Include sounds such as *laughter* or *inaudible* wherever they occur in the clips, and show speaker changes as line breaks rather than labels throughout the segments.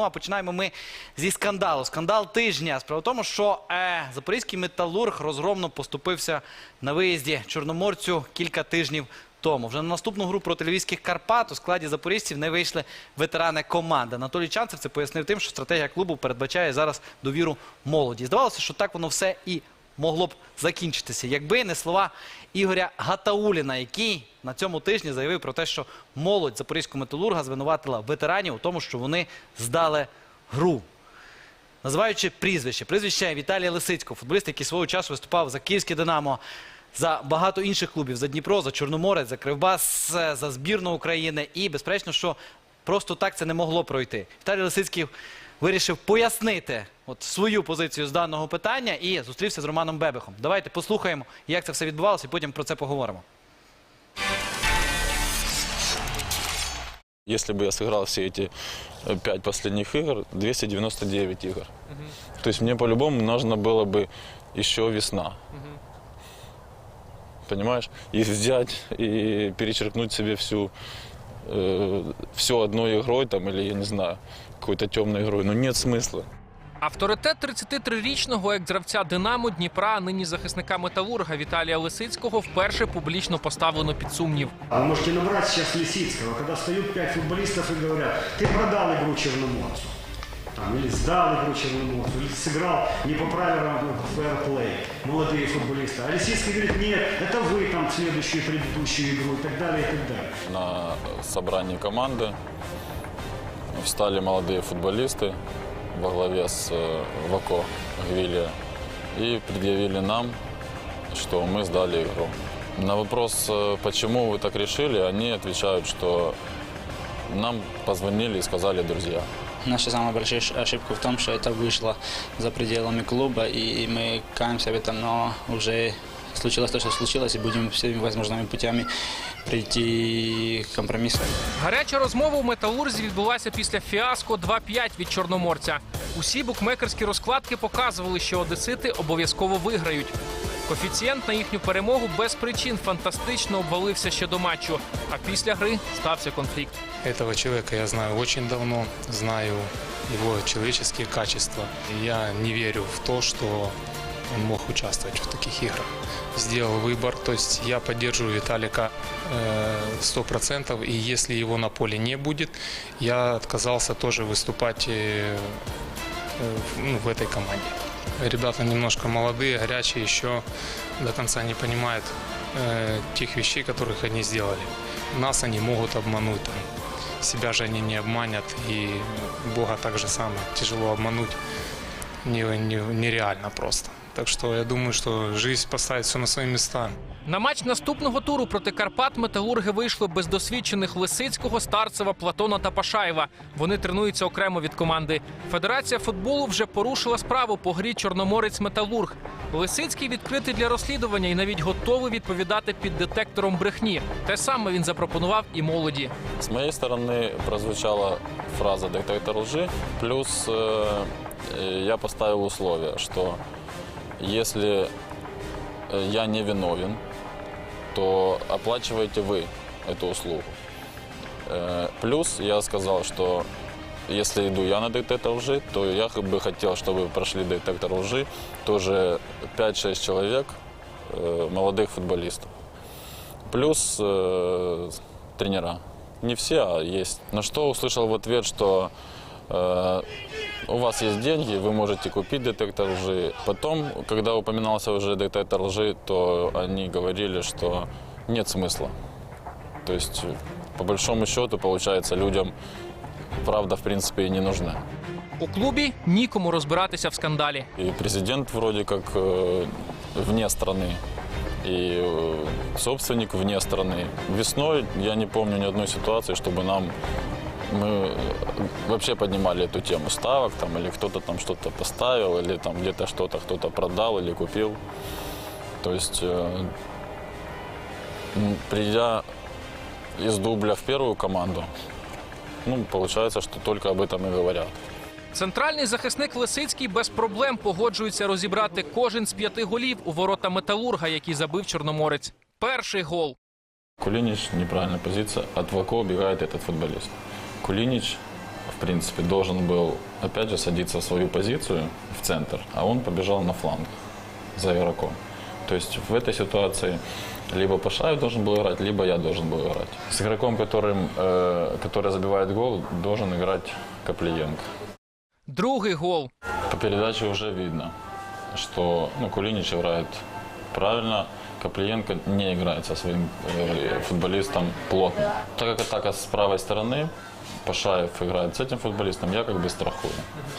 Ну а починаємо ми зі скандалу. Скандал тижня. Справа в тому, що е, запорізький металург розгромно поступився на виїзді чорноморцю кілька тижнів тому. Вже на наступну гру проти львівських Карпат у складі запорізьців не вийшли ветерани команди. Анатолій Чанцев це пояснив тим, що стратегія клубу передбачає зараз довіру молоді. Здавалося, що так воно все і могло б закінчитися, якби не слова Ігоря Гатауліна, який на цьому тижні заявив про те, що молодь запорізького металурга звинуватила ветеранів у тому, що вони здали гру. Називаючи прізвище, прізвище Віталія Лисицького, футболіст, який свого часу виступав за Київське Динамо, за багато інших клубів, за Дніпро, за Чорноморець, за Кривбас, за збірну України. І безперечно, що просто так це не могло пройти. Віталій Лисицький вирішив пояснити от свою позицію з даного питання і зустрівся з Романом Бебехом. Давайте послухаємо, як це все відбувалося, і потім про це поговоримо.
Если бы я сыграл все эти э, пять последних игр, 299 игр. То есть мне по-любому нужно было бы еще весна. Понимаешь? И взять и перечеркнуть себе всю э, все одной игрой там или я не знаю какой-то темной игрой. Ну нет смысла.
Авторитет 33-річного екс-гравця Динамо Дніпра, а нині захисника металурга Віталія Лисицького вперше публічно поставлено під сумнів.
Вы можете набрать сейчас Лисицкого, когда встают пять футболистов и говорят, ты продал игру Черноморцу. Там, или сдал игру Черноморцу, или сыграл не по правилам фэрплей, молодые футболисты. А Лисицкий говорит, нет, это вы там следующую, предыдущую игру и так далее, и так далее.
На собрании команды встали молодые футболисты во главе с э, Вако Гвилия и предъявили нам, что мы сдали игру. На вопрос, э, почему вы так решили, они отвечают, что нам позвонили и сказали друзья.
Наша самая большая ш- ошибка в том, что это вышло за пределами клуба, и мы каемся в этом, но уже случилось то, что случилось, и будем всеми возможными путями прийти к компромиссу.
Гаряча розмова у металурзі відбулася після фіаско 2-5 від чорноморця. Усі букмекерські розкладки показували, що одесити обов'язково виграють. Коефіцієнт на їхню перемогу без причин фантастично обвалився ще до матчу. А після гри стався конфлікт.
Этого человека я знаю очень давно, знаю его человеческие качества. И Я не верю в то, что он мог участвовать в таких играх. Сделал выбор, то есть я поддерживаю Виталика э, сто процентов, и если его на поле не будет, я отказался тоже выступать э, э, в- ну, в этой команде. Ребята немножко молодые, горячие, еще до конца не понимают э, тех вещей, которых они сделали. Нас они могут обмануть, там, себя же они не обманят, и Бога так же само тяжело обмануть, не, не- нереально просто. Так что я думаю, что жизнь поставит все на свои места.
На матч наступного туру проти Карпат металурги вийшли без досвідчених Лисицького, Старцева, Платона та Пашаєва. Вони тренуються окремо від команди. Федерація футболу вже порушила справу по грі Чорноморець Металург. Лисицький відкритий для розслідування і навіть готовий відповідати під детектором брехні. Те саме він запропонував і молоді.
С моей стороны прозвучала фраза «детектор лжи», плюс э, э, я поставил условие, что если э, я не виновен, то оплачиваете вы эту услугу. Э, Плюс я сказал, что если иду я на детектор лжи, то я как бы хотел, чтобы прошли детектор лжи тоже 5-6 человек, э, молодых футболистов. Плюс э, тренера. Не все, а есть. На что услышал в ответ, что э, у вас есть деньги, вы можете купить детектор лжи. Потом, когда упоминался уже детектор лжи, то они говорили, что нет смысла. То есть, э, по большому счету, получается, людям правда, в принципе, и не нужна.
У клубі нікому розбиратися в скандалі.
И президент вроде как э, вне страны, и э, собственник вне страны. Весной я не помню ни одной ситуации, чтобы нам мы э, вообще поднимали эту тему ставок, там, или кто-то там что-то поставил, или там где-то что-то кто-то продал или купил. То есть, э, м, придя из дубля в первую команду, ну, получается, что только об этом и говорят.
Центральний захисник Лисицький без проблем погоджується розібрати кожен з п'яти голів у ворота металурга, який забив Чорноморець. Перший гол.
Кулинич, неправильная позиция. От Вако убегает этот футболист. Кулинич в принципе, должен был, опять же, садиться в свою позицию в центр, а он побежал на фланг за игроком. То есть в этой ситуации либо Пашаев должен был играть, либо я должен был играть. С игроком, которым, э, который забивает гол, должен играть Каплиенко.
Другий гол.
По передаче уже видно, что ну, Кулинич играет правильно, Каплиенко не играет со своим э, футболистом плотно. Так как атака с правой стороны, Пашаев играет с этим футболистом, я как бы страхую.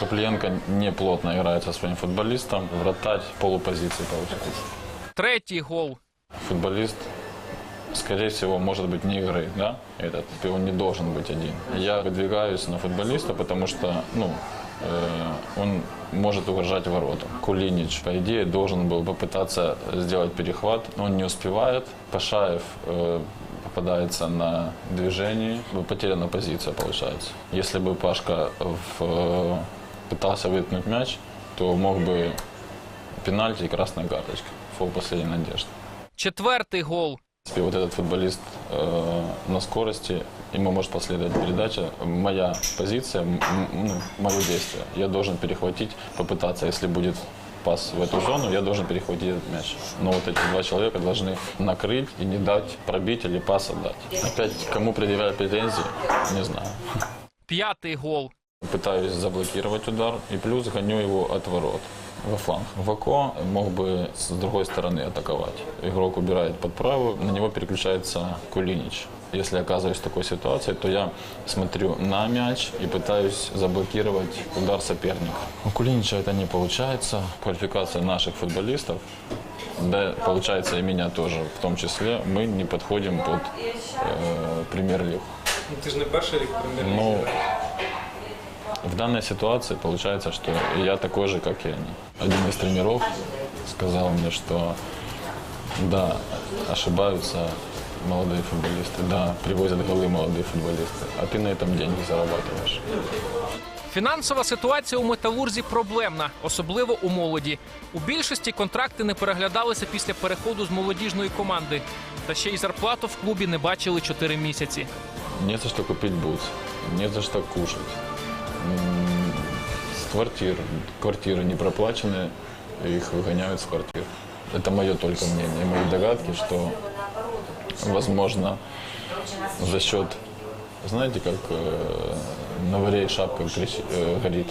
Каплиенко не плотно играет со своим футболистом, вратарь полупозиции получается.
Третій гол.
Футболист, скорее всего, может быть не игры, да, этот, и он не должен быть один. Я выдвигаюсь на футболиста, потому что, ну, э, он может угрожать воротам. Кулинич, по идее, должен был попытаться сделать перехват, но он не успевает. Пашаев э, попадается на движении, потеряна позиция получается. Если бы Пашка в, э, пытался выткнуть мяч, то мог бы пенальти и красная карточка. Фол последней надежды.
Четвертий гол.
В принципе, вот этот футболист э, на скорости, ему может последовать передача. Моя позиция, м- м- ну, мое действие. Я должен перехватить, попытаться, если будет пас в эту зону, я должен перехватить этот мяч. Но вот эти два человека должны накрыть и не дать пробить или пас отдать. Опять, кому предъявляют претензии, не знаю.
П'ятий гол.
Пытаюсь заблокировать удар и плюс гоню его от ворот во фланг. Вако мог бы с другой стороны атаковать. Игрок убирает под правую, на него переключается Кулинич. Если оказываюсь в такой ситуации, то я смотрю на мяч и пытаюсь заблокировать удар соперника. У Кулинича это не получается. Квалификация наших футболистов, да, получается и меня тоже в том числе, мы не подходим под э, премьер-лигу.
Ти ж не перший рік прем'єр.
Ну, в данной ситуации получается, что я такой же, как и они. Один из тренеров сказал мне, что да, ошибаются молодые футболисты, да, привозят голы молодые футболисты, а ты на этом деньги зарабатываешь.
Фінансова ситуація у металурзі проблемна, особливо у молоді. У більшості контракти не переглядалися після переходу з молодіжної команди. Та ще й зарплату в клубі не бачили 4 місяці.
Не за что купить бутс, не за что кушать. С квартир, квартиры не проплачены, их выгоняют с квартир. Это мое только мнение, мои догадки, что, возможно, за счет, знаете, как э, на варе шапка кричи- э, горит,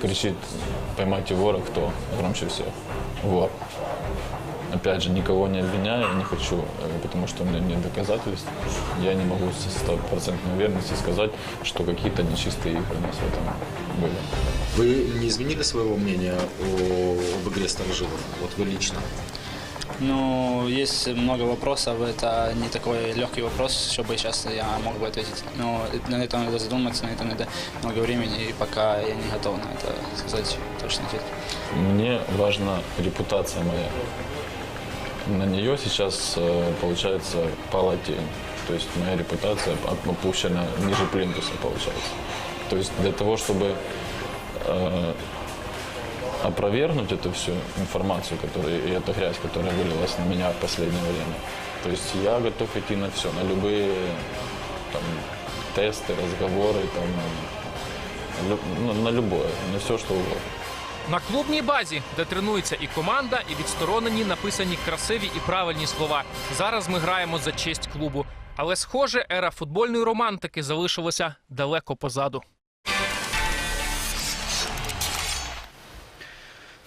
кричит, поймайте вора, кто громче всех? Вор. Опять же, никого не обвиняю, не хочу, э, потому что у меня нет доказательств. Я не могу со стопроцентной уверенностью сказать, что какие-то нечистые игры у нас в этом были.
Вы не изменили своего мнения о, об игре старожилов? Вот вы лично.
Ну, есть много вопросов, это не такой легкий вопрос, чтобы сейчас я мог бы ответить. Но на это надо задуматься, на это надо много времени, и пока я не готов на это сказать точный ответ.
Мне важна репутация моя. На нее сейчас, э, получается, пала тень. То есть моя репутация оп- опущена ниже плинтуса, получается. То есть для того, чтобы э, опровергнуть эту всю информацию, которая, и эту грязь, которая вылилась на меня в последнее время. То есть я готов идти на все, на любые там, тесты, разговоры, там, лю- ну, на любое, на все, что угодно.
На клубній базі, де тренується і команда, і відсторонені написані красиві і правильні слова. Зараз ми граємо за честь клубу. Але, схоже, ера футбольної романтики залишилася далеко позаду.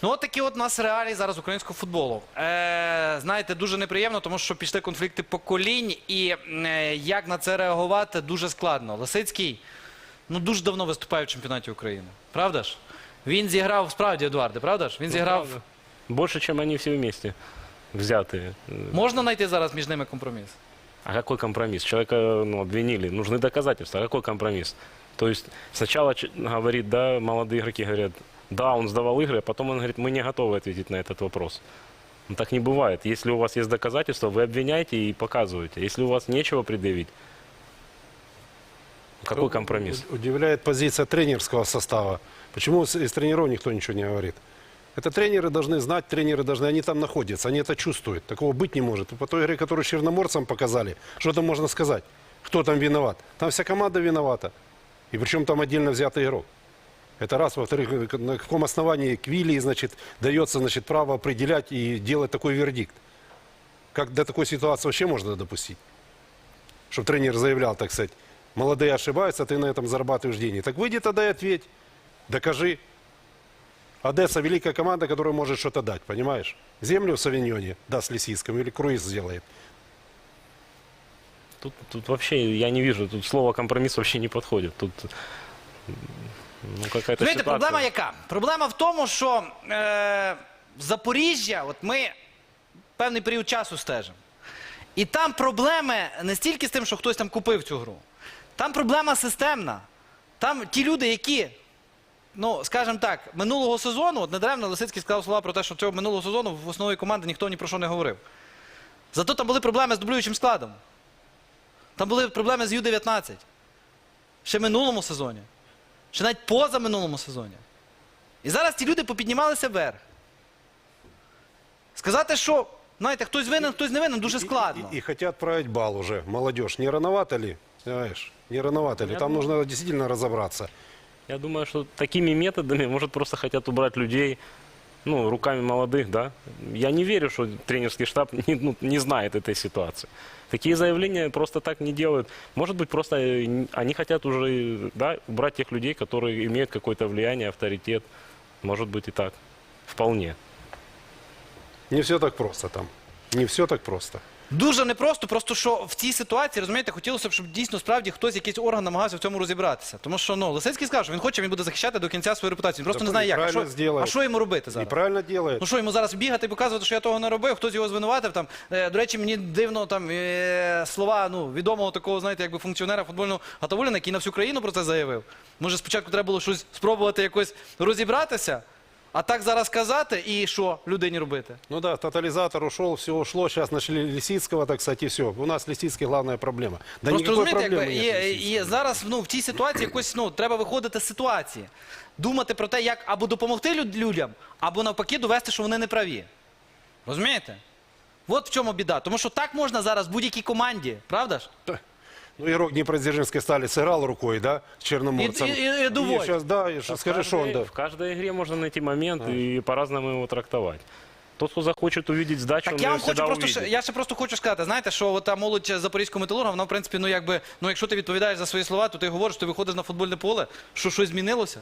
Ну, от такі от у нас реалії зараз українського футболу. Е, знаєте, дуже неприємно, тому що пішли конфлікти поколінь, і е, як на це реагувати дуже складно. Лисицький ну дуже давно виступає в чемпіонаті України. Правда ж? Він зіграв справді, Едуарде, правда ж? Він зіграв.
правда. Больше, чем они все вместе взятые.
Можна знайти зараз між ними компроміс?
А какой компромисс? Человека ну, обвинили, нужны доказательства. А какой компромисс? То есть сначала ч- говорит, да, молодые игроки говорят, да, он сдавал игры, а потом он говорит, мы не готовы ответить на этот вопрос. Ну, так не бывает. Если у вас есть доказательства, вы обвиняете и показываете. Если у вас нечего предъявить, какой компромисс?
Удивляет позиция тренерского состава. Почему из тренеров никто ничего не говорит? Это тренеры должны знать, тренеры должны, они там находятся, они это чувствуют. Такого быть не может. По той игре, которую черноморцам показали, что там можно сказать? Кто там виноват? Там вся команда виновата. И причем там отдельно взятый игрок. Это раз. Во-вторых, на каком основании Квилли, значит, дается, значит, право определять и делать такой вердикт? Как до такой ситуации вообще можно допустить? Чтобы тренер заявлял, так сказать, молодые ошибаются, ты на этом зарабатываешь деньги. Так выйди тогда и ответь. Докажи. Одесса великая команда, которая может что-то дать, понимаешь? Землю в Савиньоне даст Лисицкому или круиз сделает.
Тут, тут вообще я не вижу, тут слово компромисс вообще не подходит. Тут м, ну, какая-то
Знаєте,
ситуация.
проблема яка? Проблема в тому, що е, Запоріжжя, от ми певний період часу стежимо. І там проблеми не стільки з тим, що хтось там купив цю гру. Там проблема системна. Там ті люди, які, ну, скажімо так, минулого сезону, от недаремно Лисицький сказав слова про те, що цього минулого сезону в основі команди ніхто ні про що не говорив. Зато там були проблеми з дублюючим складом. Там були проблеми з Ю-19. Ще в минулому сезоні. Ще навіть поза минулому сезоні. І зараз ті люди попіднімалися вверх. Сказати, що, знаєте, хтось винен, хтось не винен, дуже складно.
И, и хотят править бал уже, молодежь. Не рановато ли? Знаешь, не рановато ли?
Я
Там
думаю-
нужно действительно разобраться.
Я думаю, что такими методами, может, просто хотят убрать людей, ну, руками молодых, да. Я не верю, что тренерский штаб *laughs* не, ну, не знает этой ситуации. Такие заявления просто так не делают. Может быть, просто э, они хотят уже, да, убрать тех людей, которые имеют какое-то влияние, авторитет. Может быть и так. Вполне.
Не все так просто там. Не все так просто.
Дуже непросто, просто що в цій ситуації, розумієте, хотілося б, щоб дійсно справді хтось, якийсь орган намагався в цьому розібратися. Тому що ну, Лисицький сказав, що він хоче, він буде захищати до кінця свою репутацію. Він просто
Да,
не знає, як. А
правильно
що,
зробить.
а що йому робити зараз?
правильно делает.
Ну що йому зараз бігати і показувати, що я того не робив, хтось його звинуватив там. Е, до речі, мені дивно там е, слова ну, відомого такого, знаєте, якби функціонера футбольного Гатавуліна, який на всю країну про це заявив. Може, спочатку треба було щось спробувати якось розібратися, а так зараз казати і що людині робити?
Ну да, тотализатор ушел, все ушло. Сейчас нашли Лисицкого, так сказать, и все. У нас Лисицкий главная проблема. Да
Просто
никакой
розумієте,
проблемы
якби,
нет. Лисицкого.
і зараз ну, в цій ситуації якось ну, треба виходити з ситуації. Думати про те, як або допомогти люд- людям, або навпаки довести, що вони не праві. Розумієте? От в чому біда. Тому що так можна зараз будь-якій команді, правда ж?
Ну, игрок Днепродзержинской стали сыграл рукой, да, с Черноморцем.
И- и- и доволь.
сейчас, да, и что,
в
скажи, что он,
каждой-
да.
В каждой игре можно найти момент и по-разному его трактовать. Тот, кто захочет увидеть сдачу,
Так
он
я
ее
вам хочу
всегда
просто
увидит.
ще, я ще просто хочу сказати, знаєте, що от та молодь запорізького металурга, вона в принципі, ну якби, ну якщо ти відповідаєш за свої слова, то ти говориш, ти виходиш на футбольне поле, що щось змінилося.